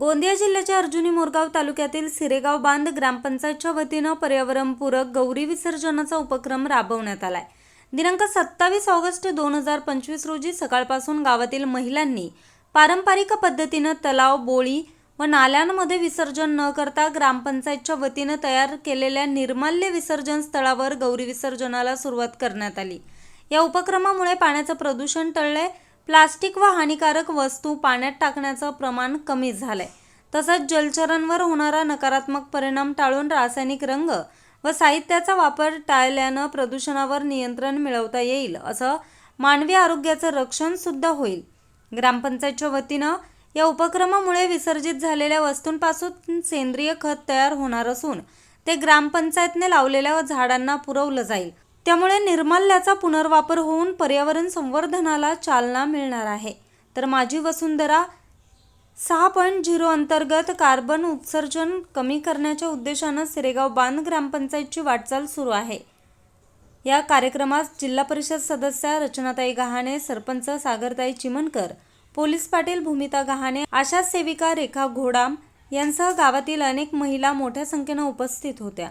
गोंदिया जिल्ह्याच्या अर्जुनी मोरगाव तालुक्यातील सिरेगाव बांध ग्रामपंचायतच्या वतीनं पर्यावरणपूरक गौरी विसर्जनाचा उपक्रम राबवण्यात आलाय. दिनांक सत्तावीस ऑगस्ट दोन हजार पंचवीस रोजी सकाळपासून गावातील महिलांनी पारंपरिक पद्धतीनं तलाव बोळी व नाल्यांमध्ये विसर्जन न करता ग्रामपंचायतच्या वतीनं तयार केलेल्या निर्माल्य विसर्जन स्थळावर गौरी विसर्जनाला सुरुवात करण्यात आली. या उपक्रमामुळे पाण्याचं प्रदूषण टळलंय प्लास्टिक व हानिकारक वस्तू पाण्यात टाकण्याचं प्रमाण कमी झालंय. तसंच जलचरांवर होणारा नकारात्मक परिणाम टाळून रासायनिक रंग व साहित्याचा वापर टाळल्यानं प्रदूषणावर नियंत्रण मिळवता येईल असं मानवी आरोग्याचं रक्षण सुद्धा होईल. ग्रामपंचायतच्या वतीनं या उपक्रमामुळे विसर्जित झालेल्या वस्तूंपासून सेंद्रिय खत तयार होणार असून ते ग्रामपंचायतने लावलेल्या झाडांना पुरवलं जाईल. त्यामुळे निर्माल्याचा पुनर्वापर होऊन पर्यावरण संवर्धनाला चालना मिळणार आहे. तर माझी वसुंधरा सहा पॉईंट झिरो अंतर्गत कार्बन उत्सर्जन कमी करण्याच्या उद्देशानं सिरेगाव बांध ग्रामपंचायतची वाटचाल सुरू आहे. या कार्यक्रमात जिल्हा परिषद सदस्या रचनाताई गहाणे सरपंच सागरताई चिमनकर पोलीस पाटील भूमिता गहाणे आशा सेविका रेखा घोडाम यांसह गावातील अनेक महिला मोठ्या संख्येनं उपस्थित होत्या.